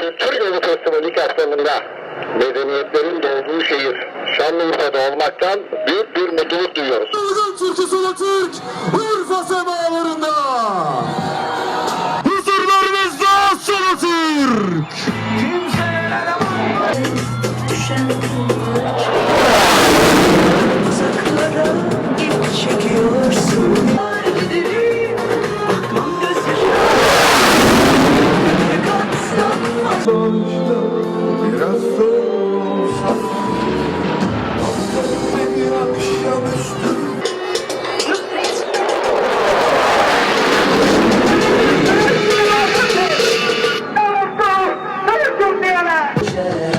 Kültür Yolu Festivali kapsamında medeniyetlerin doğduğu şehir Şanlıurfa'da olmaktan büyük bir mutluluk duyuyoruz. Çılgın Türk'ü Solo Türk Urfa semalarında. Huzurlarınızda Solo Türk. Katlanmam Biraz soğusa Bir akşamüstü.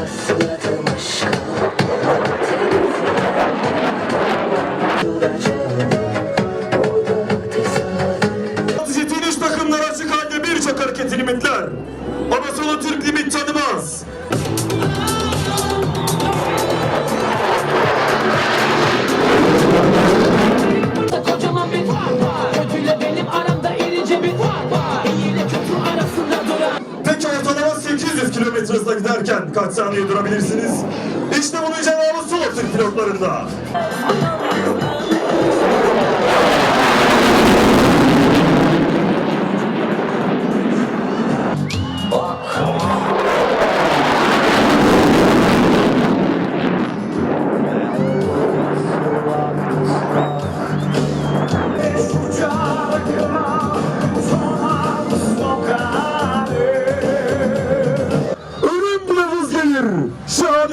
Rastladım aşka halde birçok hareket limitler. Ama Solo Türk limit tanımaz. Peki ortalama 800 kilometre hızla giderken kaç saniye durabilirsiniz? İşte bunun cevabı Solo Türk pilotlarında.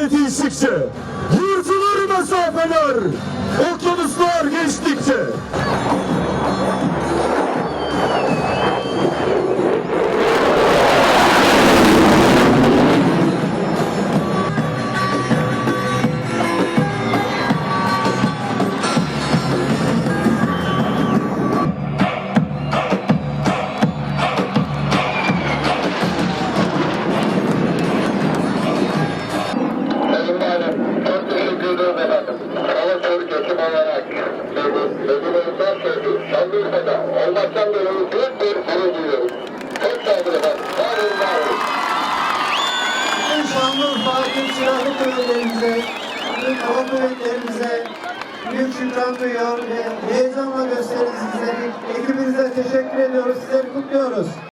Şehadeti içtikçe. Yırtılır mesafeler, okyanuslar geçtikçe. Medeniyetler şehri Şanlıurfa'da olmaktan dolayı büyük bir gurur duyuyoruz. Çok sağ olun efendim. Var olun, var olun. Bütün Şanlıurfa Türk Silahlı Kuvvetlerimize, Türk Hava büyük şükran duyuyor ve heyecanla gösteririz sizleri. Ekibinize teşekkür ediyoruz, sizleri kutluyoruz.